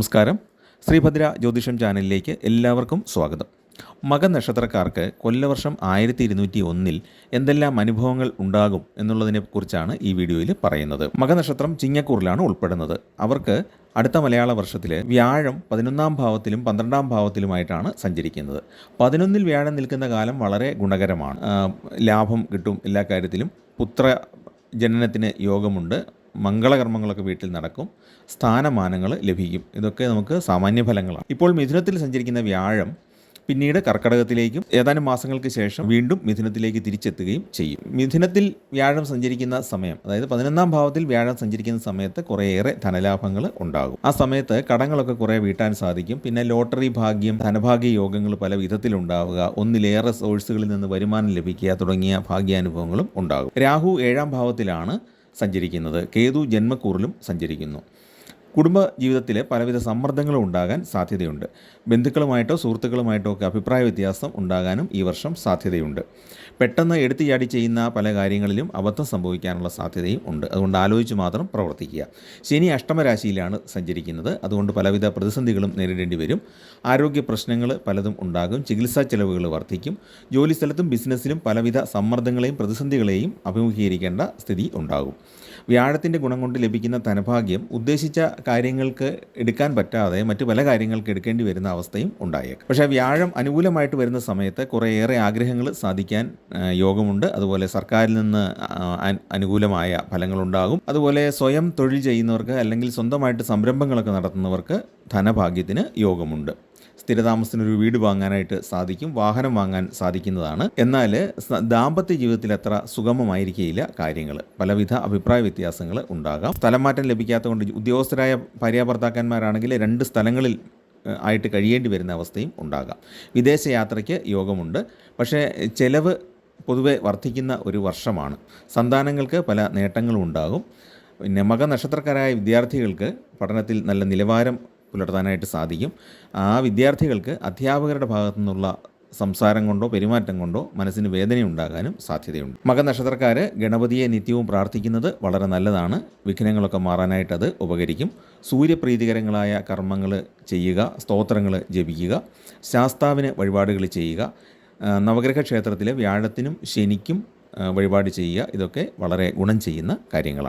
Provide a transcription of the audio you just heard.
നമസ്കാരം. ശ്രീഭദ്ര ജ്യോതിഷം ചാനലിലേക്ക് എല്ലാവർക്കും സ്വാഗതം. മക നക്ഷത്രക്കാർക്ക് കൊല്ലവർഷം ആയിരത്തി ഇരുന്നൂറ്റി ഒന്നിൽ എന്തെല്ലാം അനുഭവങ്ങൾ ഉണ്ടാകും എന്നുള്ളതിനെക്കുറിച്ചാണ് ഈ വീഡിയോയിൽ പറയുന്നത്. മകനക്ഷത്രം ചിങ്ങക്കൂറിലാണ് ഉൾപ്പെടുന്നത്. അവർക്ക് അടുത്ത മലയാള വർഷത്തിൽ വ്യാഴം പതിനൊന്നാം ഭാവത്തിലും പന്ത്രണ്ടാം ഭാവത്തിലുമായിട്ടാണ് സഞ്ചരിക്കുന്നത്. പതിനൊന്നിൽ വ്യാഴം നിൽക്കുന്ന കാലം വളരെ ഗുണകരമാണ്. ലാഭം കിട്ടും എല്ലാ കാര്യത്തിലും. പുത്ര ജനനത്തിന് യോഗമുണ്ട്. മംഗളകർമ്മങ്ങളൊക്കെ വീട്ടിൽ നടക്കും. സ്ഥാനമാനങ്ങൾ ലഭിക്കും. ഇതൊക്കെ നമുക്ക് സാമാന്യ ഫലങ്ങളാണ്. ഇപ്പോൾ മിഥുനത്തിൽ സഞ്ചരിക്കുന്ന വ്യാഴം പിന്നീട് കർക്കടകത്തിലേക്കും ഏതാനും മാസങ്ങൾക്ക് ശേഷം വീണ്ടും മിഥുനത്തിലേക്ക് തിരിച്ചെത്തുകയും ചെയ്യും. മിഥുനത്തിൽ വ്യാഴം സഞ്ചരിക്കുന്ന സമയം അതായത് പതിനൊന്നാം ഭാവത്തിൽ വ്യാഴം സഞ്ചരിക്കുന്ന സമയത്ത് കുറേയേറെ ധനലാഭങ്ങൾ ഉണ്ടാകും. ആ സമയത്ത് കടങ്ങളൊക്കെ കുറേ വീട്ടാൻ സാധിക്കും. പിന്നെ ലോട്ടറി ഭാഗ്യം ധനഭാഗ്യ യോഗങ്ങൾ പല വിധത്തിലുണ്ടാവുക. ഒന്നിലേറെ സോഴ്സുകളിൽ നിന്ന് വരുമാനം ലഭിക്കുക തുടങ്ങിയ ഭാഗ്യാനുഭവങ്ങളും ഉണ്ടാകും. രാഹു ഏഴാം ഭാവത്തിലാണ് സഞ്ചരിക്കുന്നത്. കേതു ജന്മക്കൂറിലും സഞ്ചരിക്കുന്നു. കുടുംബ ജീവിതത്തിൽ പലവിധ സമ്മർദ്ദങ്ങളും ഉണ്ടാകാൻ സാധ്യതയുണ്ട്. ബന്ധുക്കളുമായിട്ടോ സുഹൃത്തുക്കളുമായിട്ടോ ഒക്കെ അഭിപ്രായ വ്യത്യാസം ഉണ്ടാകാനും ഈ വർഷം സാധ്യതയുണ്ട്. പെട്ടെന്ന് എടുത്തു ചാടി ചെയ്യുന്ന പല കാര്യങ്ങളിലും അബദ്ധം സംഭവിക്കാനുള്ള സാധ്യതയും ഉണ്ട്. അതുകൊണ്ട് ആലോചിച്ച് മാത്രം പ്രവർത്തിക്കുക. ശനി അഷ്ടമരാശിയിലാണ് സഞ്ചരിക്കുന്നത്. അതുകൊണ്ട് പലവിധ പ്രതിസന്ധികളും നേരിടേണ്ടി വരും. ആരോഗ്യ പ്രശ്നങ്ങൾ പലതും ഉണ്ടാകും. ചികിത്സാ ചെലവുകൾ വർദ്ധിക്കും. ജോലിസ്ഥലത്തും ബിസിനസ്സിലും പലവിധ സമ്മർദ്ദങ്ങളെയും പ്രതിസന്ധികളെയും അഭിമുഖീകരിക്കേണ്ട സ്ഥിതി ഉണ്ടാകും. വ്യാഴത്തിന്റെ ഗുണം കൊണ്ട് ലഭിക്കുന്ന ധനഭാഗ്യം ഉദ്ദേശിച്ച കാര്യങ്ങൾക്ക് എടുക്കാൻ പറ്റാതെ മറ്റു പല കാര്യങ്ങൾക്ക് എടുക്കേണ്ടി വരുന്ന അവസ്ഥയും ഉണ്ടായേക്കും. പക്ഷേ വ്യാഴം അനുകൂലമായിട്ട് വരുന്ന സമയത്ത് കുറേയേറെ ആഗ്രഹങ്ങൾ സാധിക്കാൻ യോഗമുണ്ട്. അതുപോലെ സർക്കാരിൽ നിന്ന് അനുകൂലമായ ഫലങ്ങളുണ്ടാകും. അതുപോലെ സ്വയം തൊഴിൽ ചെയ്യുന്നവർക്ക് അല്ലെങ്കിൽ സ്വന്തമായിട്ട് സംരംഭങ്ങളൊക്കെ നടത്തുന്നവർക്ക് ധനഭാഗ്യത്തിന് യോഗമുണ്ട്. സ്ഥിരതാമസത്തിനൊരു വീട് വാങ്ങാനായിട്ട് സാധിക്കും വാഹനം വാങ്ങാൻ സാധിക്കുന്നതാണ്. എന്നാൽ ദാമ്പത്യ ജീവിതത്തിൽ അത്ര സുഗമമായിരിക്കില്ല കാര്യങ്ങൾ. പലവിധ അഭിപ്രായ വ്യത്യാസങ്ങൾ ഉണ്ടാകാം. സ്ഥലം മാറ്റം ലഭിക്കാത്തതുകൊണ്ട് ഉദ്യോഗസ്ഥരായ ഭാര്യാഭർത്താക്കന്മാരാണെങ്കിൽ രണ്ട് സ്ഥലങ്ങളിൽ ആയിട്ട് കഴിയേണ്ടി വരുന്ന അവസ്ഥയും ഉണ്ടാകാം. വിദേശ യാത്രയ്ക്ക് യോഗമുണ്ട്. പക്ഷേ ചെലവ് പൊതുവെ വർദ്ധിക്കുന്ന ഒരു വർഷമാണ്. സന്താനങ്ങൾക്ക് പല നേട്ടങ്ങളും ഉണ്ടാകും. പിന്നെ മകനക്ഷത്രക്കാരായ വിദ്യാർത്ഥികൾക്ക് പഠനത്തിൽ നല്ല നിലവാരം പുലർത്താനായിട്ട് സാധിക്കും. ആ വിദ്യാർത്ഥികൾക്ക് അധ്യാപകരുടെ ഭാഗത്തു നിന്നുള്ള സംസാരം കൊണ്ടോ പെരുമാറ്റം കൊണ്ടോ മനസ്സിന് വേദനയുണ്ടാകാനും സാധ്യതയുണ്ട്. മകനക്ഷത്രക്കാർ ഗണപതിയെ നിത്യവും പ്രാർത്ഥിക്കുന്നത് വളരെ നല്ലതാണ്. വിഘ്നങ്ങളൊക്കെ മാറാനായിട്ട് അത് ഉപകരിക്കും. സൂര്യപ്രീതികരങ്ങളായ കർമ്മങ്ങൾ ചെയ്യുക സ്തോത്രങ്ങൾ ജപിക്കുക ശാസ്താവിന് വഴിപാടുകൾ ചെയ്യുക നവഗ്രഹ ക്ഷേത്രത്തിലെ വ്യാഴത്തിനും ശനിക്കും വഴിപാട് ചെയ്യുക ഇതൊക്കെ വളരെ ഗുണം ചെയ്യുന്ന കാര്യങ്ങളാണ്.